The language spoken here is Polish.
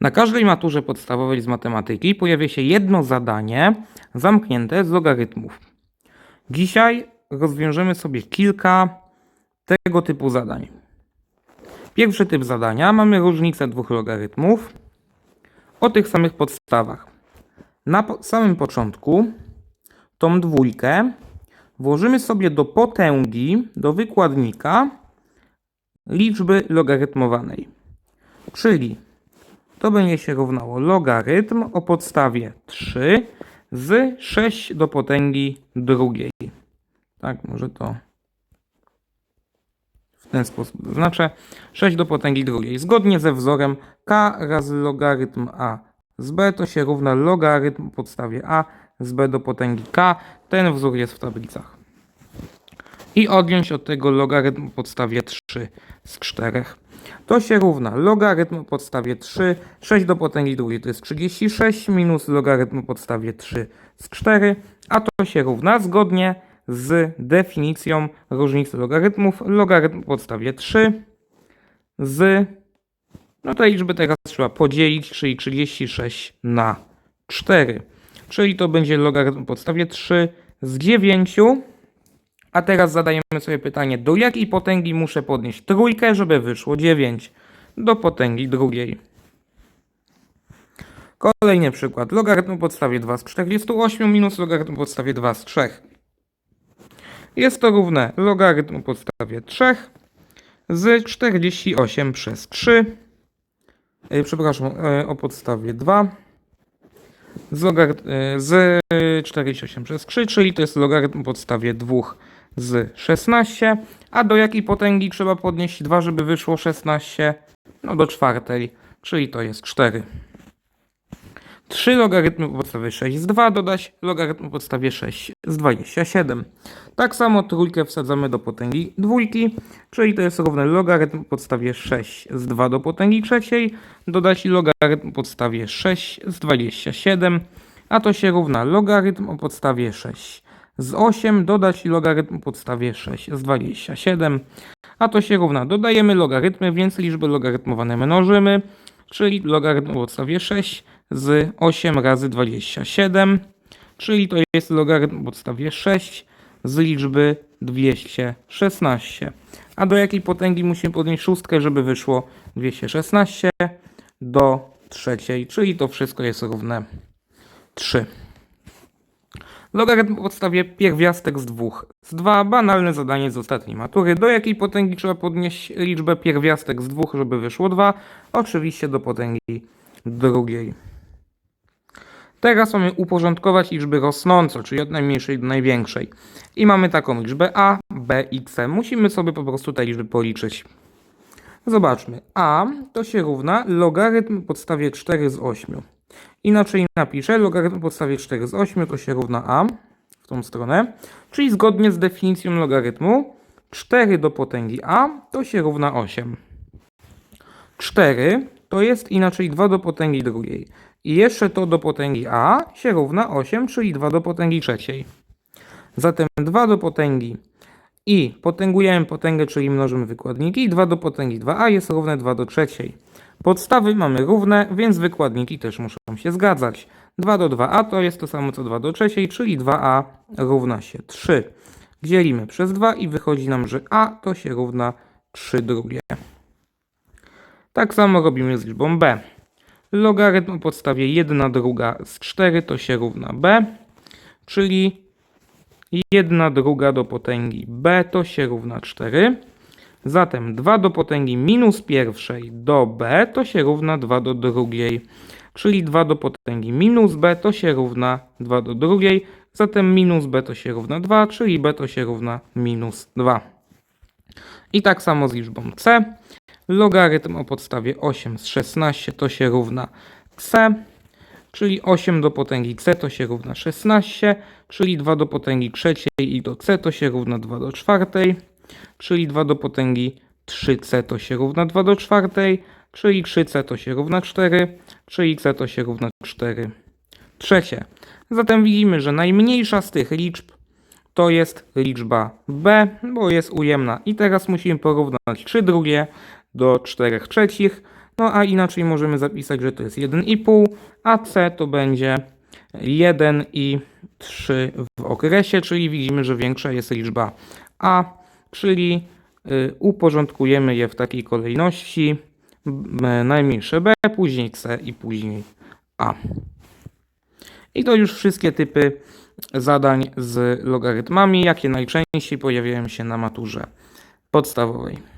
Na każdej maturze podstawowej z matematyki pojawia się jedno zadanie zamknięte z logarytmów. Dzisiaj rozwiążemy sobie kilka tego typu zadań. Pierwszy typ zadania mamy różnicę dwóch logarytmów o tych samych podstawach. Na po- samym początku tą dwójkę włożymy sobie do potęgi, do wykładnika liczby logarytmowanej. Czyli to będzie się równało logarytm o podstawie 3 z 6 do potęgi drugiej. Tak, może to w ten sposób zaznaczę. 6 do potęgi drugiej. Zgodnie ze wzorem k razy logarytm a z b to się równa logarytm o podstawie a z b do potęgi k. Ten wzór jest w tablicach. I odjąć od tego logarytm o podstawie 3 z 4. To się równa. Logarytm podstawie 3, 6 do potęgi drugiej to jest 36, minus logarytm podstawie 3 z 4, a to się równa zgodnie z definicją różnicy logarytmów, logarytm podstawie 3 z, no te liczby teraz trzeba podzielić, czyli 36 na 4, czyli to będzie logarytm podstawie 3 z 9, a teraz zadajemy sobie pytanie, do jakiej potęgi muszę podnieść trójkę, żeby wyszło 9? Do potęgi drugiej. Kolejny przykład. Logarytm o podstawie 2 z 48 minus logarytm o podstawie 2 z 3. Jest to równe logarytm o podstawie 3 z 48 przez 3. Yy, przepraszam, yy, o podstawie 2 z, logaryt- yy, z 48 przez 3, czyli to jest logarytm o podstawie 2 z 16. A do jakiej potęgi trzeba podnieść 2, żeby wyszło 16? No do czwartej, czyli to jest 4. 3 logarytmy po podstawie 6 z 2 dodać logarytm po podstawie 6 z 27. Tak samo trójkę wsadzamy do potęgi dwójki, czyli to jest równe logarytm po podstawie 6 z 2 do potęgi trzeciej, dodać logarytm po podstawie 6 z 27, a to się równa logarytm o podstawie 6 z 8, dodać logarytm po podstawie 6 z 27, a to się równa dodajemy logarytmy, więc liczby logarytmowane mnożymy, czyli logarytm po podstawie 6 z 8 razy 27, czyli to jest logarytm po podstawie 6 z liczby 216. A do jakiej potęgi musimy podnieść szóstkę, żeby wyszło 216? Do trzeciej, czyli to wszystko jest równe 3. Logarytm po podstawie pierwiastek z 2 z 2. Banalne zadanie z ostatniej matury. Do jakiej potęgi trzeba podnieść liczbę pierwiastek z 2, żeby wyszło 2? Oczywiście do potęgi drugiej. Teraz mamy uporządkować liczby rosnące, czyli od najmniejszej do największej. I mamy taką liczbę a, b c. Musimy sobie po prostu te liczby policzyć. Zobaczmy. a to się równa logarytm podstawie 4 z 8. Inaczej napiszę, logarytm podstawie 4 z 8 to się równa a w tą stronę. Czyli zgodnie z definicją logarytmu 4 do potęgi a to się równa 8. 4 to jest inaczej 2 do potęgi drugiej. I jeszcze to do potęgi a się równa 8, czyli 2 do potęgi trzeciej. Zatem 2 do potęgi i potęgujemy potęgę, czyli mnożymy wykładniki. I 2 do potęgi 2a jest równe 2 do trzeciej. Podstawy mamy równe, więc wykładniki też muszą się zgadzać. 2 do 2a to jest to samo co 2 do trzeciej, czyli 2a równa się 3. Dzielimy przez 2 i wychodzi nam, że a to się równa 3 drugie. Tak samo robimy z liczbą b. Logarytm o podstawie 1 druga z 4 to się równa b, czyli 1 druga do potęgi b to się równa 4. Zatem 2 do potęgi minus pierwszej do b to się równa 2 do drugiej. Czyli 2 do potęgi minus b to się równa 2 do drugiej. Zatem minus b to się równa 2, czyli b to się równa minus 2. I tak samo z liczbą c. Logarytm o podstawie 8 z 16 to się równa c, czyli 8 do potęgi c to się równa 16, czyli 2 do potęgi trzeciej i do c to się równa 2 do czwartej, czyli 2 do potęgi 3c to się równa 2 do czwartej, czyli 3c to się równa 4, czyli c to się równa 4 trzecie. Zatem widzimy, że najmniejsza z tych liczb to jest liczba b, bo jest ujemna. I teraz musimy porównać 3 drugie do 4 trzecich. No a inaczej możemy zapisać, że to jest 1,5, a c to będzie 1 i 3 w okresie, czyli widzimy, że większa jest liczba a, czyli y, uporządkujemy je w takiej kolejności. Najmniejsze b, później c i później a. I to już wszystkie typy zadań z logarytmami, jakie najczęściej pojawiają się na maturze podstawowej.